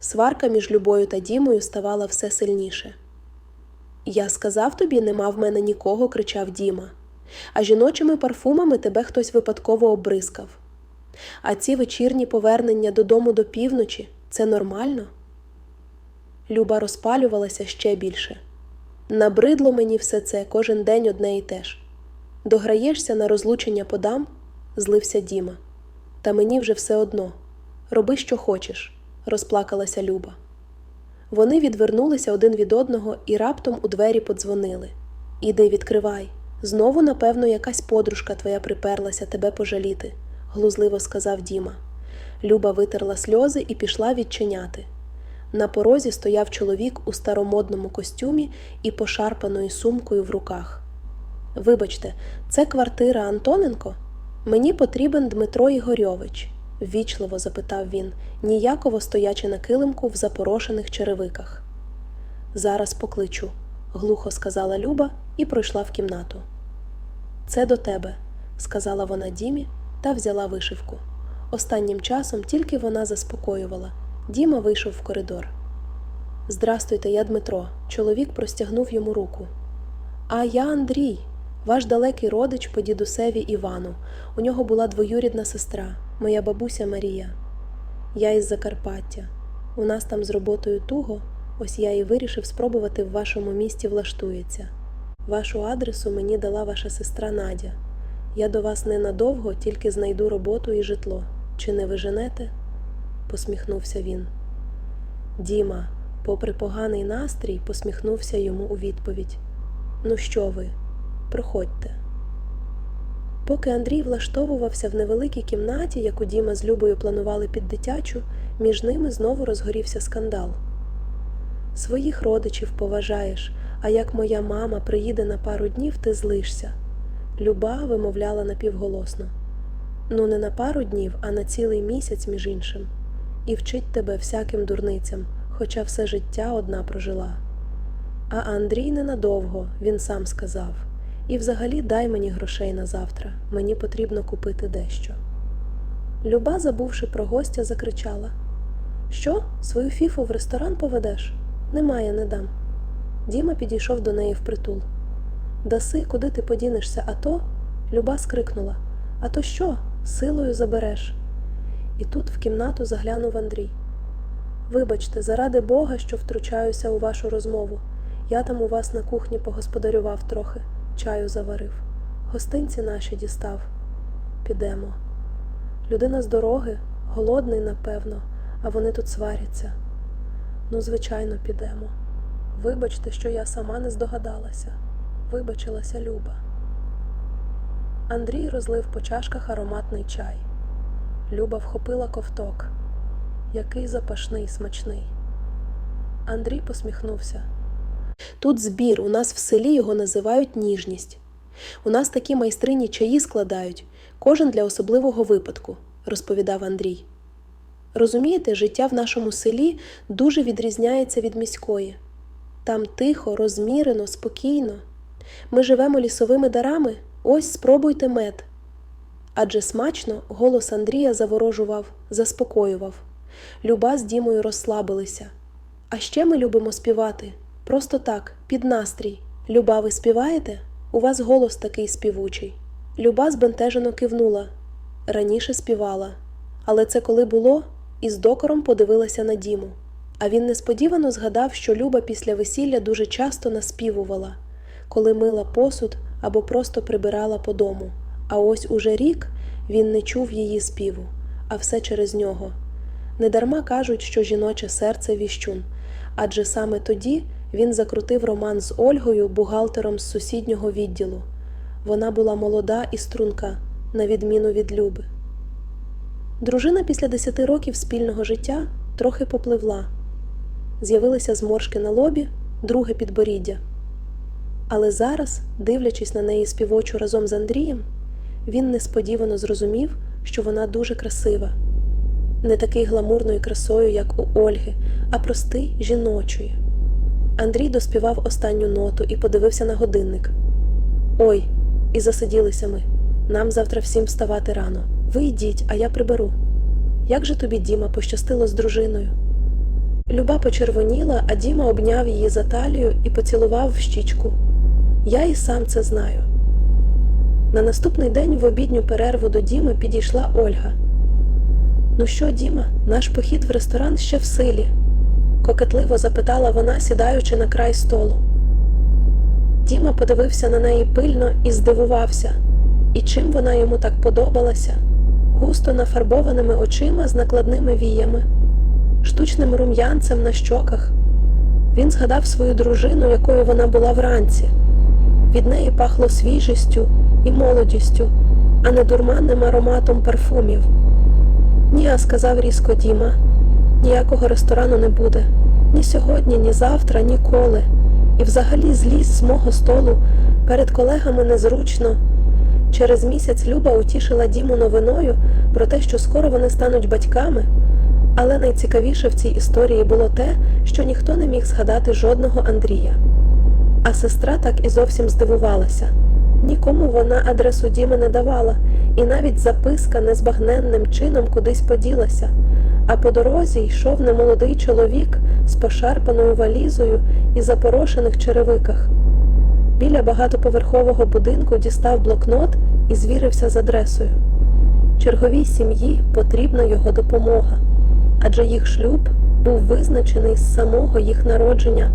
Сварка між Любою та Дімою ставала все сильніше. Я сказав тобі, нема в мене нікого, кричав Діма. А жіночими парфумами тебе хтось випадково обризкав. А ці вечірні повернення додому до півночі це нормально? Люба розпалювалася ще більше. Набридло мені все це кожен день одне і те ж. Дограєшся на розлучення подам, злився Діма. Та мені вже все одно. Роби, що хочеш, розплакалася Люба. Вони відвернулися один від одного і раптом у двері подзвонили. Іди, відкривай. Знову, напевно, якась подружка твоя приперлася тебе пожаліти, глузливо сказав Діма. Люба витерла сльози і пішла відчиняти. На порозі стояв чоловік у старомодному костюмі і пошарпаною сумкою в руках. Вибачте, це квартира Антоненко? Мені потрібен Дмитро Ігорьович, ввічливо запитав він, ніяково стоячи на килимку в запорошених черевиках. Зараз покличу, глухо сказала Люба і пройшла в кімнату. Це до тебе, сказала вона Дімі та взяла вишивку. Останнім часом тільки вона заспокоювала. Діма вийшов в коридор. Здрастуйте, я Дмитро. Чоловік простягнув йому руку. А я Андрій, ваш далекий родич по дідусеві Івану. У нього була двоюрідна сестра, моя бабуся Марія. Я із Закарпаття. У нас там з роботою туго, ось я і вирішив спробувати в вашому місті влаштується. Вашу адресу мені дала ваша сестра Надя. Я до вас ненадовго, тільки знайду роботу і житло. Чи не ви женете? посміхнувся він. Діма, попри поганий настрій, посміхнувся йому у відповідь. Ну що ви, проходьте. Поки Андрій влаштовувався в невеликій кімнаті, яку Діма з Любою планували під дитячу, між ними знову розгорівся скандал. Своїх родичів поважаєш, а як моя мама приїде на пару днів, ти злишся. Люба вимовляла напівголосно. Ну, не на пару днів, а на цілий місяць, між іншим, і вчить тебе всяким дурницям, хоча все життя одна прожила. А Андрій ненадовго, він сам сказав. І взагалі дай мені грошей на завтра, мені потрібно купити дещо. Люба, забувши про гостя, закричала Що, свою фіфу в ресторан поведеш? Немає, не дам. Діма підійшов до неї впритул. Даси, куди ти подінешся, а то. Люба скрикнула А то що? Силою забереш. І тут в кімнату заглянув Андрій. Вибачте, заради Бога, що втручаюся у вашу розмову. Я там у вас на кухні погосподарював трохи, чаю заварив. Гостинці наші дістав. Підемо. Людина з дороги, голодний, напевно, а вони тут сваряться. Ну, звичайно, підемо. Вибачте, що я сама не здогадалася. Вибачилася Люба. Андрій розлив по чашках ароматний чай. Люба вхопила ковток. Який запашний, смачний. Андрій посміхнувся. Тут збір, у нас в селі його називають ніжність. У нас такі майстрині чаї складають, кожен для особливого випадку, розповідав Андрій. Розумієте, життя в нашому селі дуже відрізняється від міської. Там тихо, розмірено, спокійно. Ми живемо лісовими дарами, ось спробуйте мед. Адже смачно голос Андрія заворожував, заспокоював. Люба з Дімою розслабилися. А ще ми любимо співати. Просто так, під настрій. Люба, ви співаєте? У вас голос такий співучий. Люба збентежено кивнула. Раніше співала. Але це коли було, і з докором подивилася на Діму. А він несподівано згадав, що Люба після весілля дуже часто наспівувала, коли мила посуд або просто прибирала по дому. А ось уже рік він не чув її співу, а все через нього. Недарма кажуть, що жіноче серце віщун, адже саме тоді він закрутив роман з Ольгою, бухгалтером з сусіднього відділу. Вона була молода і струнка, на відміну від Люби. Дружина після десяти років спільного життя трохи попливла. З'явилися зморшки на лобі, друге підборіддя. Але зараз, дивлячись на неї співочу разом з Андрієм, він несподівано зрозумів, що вона дуже красива, не такий гламурною красою, як у Ольги, а простий жіночої. Андрій доспівав останню ноту і подивився на годинник. Ой, і засиділися ми. Нам завтра всім вставати рано. Ви йдіть, а я приберу. Як же тобі, Діма, пощастило з дружиною? Люба почервоніла, а Діма обняв її за талію і поцілував в щічку. Я і сам це знаю. На наступний день в обідню перерву до Діми підійшла Ольга. Ну що, Діма, наш похід в ресторан ще в силі? Кокетливо запитала вона, сідаючи на край столу. Діма подивився на неї пильно і здивувався, і чим вона йому так подобалася, густо нафарбованими очима з накладними віями, штучним рум'янцем на щоках. Він згадав свою дружину, якою вона була вранці. Від неї пахло свіжістю і молодістю, а не дурманним ароматом парфумів. Ні, сказав різко Діма, ніякого ресторану не буде. Ні сьогодні, ні завтра, ніколи. І взагалі зліз з мого столу перед колегами незручно. Через місяць Люба утішила Діму новиною про те, що скоро вони стануть батьками. Але найцікавіше в цій історії було те, що ніхто не міг згадати жодного Андрія. А сестра так і зовсім здивувалася. Нікому вона адресу Діми не давала, і навіть записка незбагненним чином кудись поділася. А по дорозі йшов немолодий чоловік з пошарпаною валізою і запорошених черевиках. Біля багатоповерхового будинку дістав блокнот і звірився з адресою. Черговій сім'ї потрібна його допомога, адже їх шлюб був визначений з самого їх народження.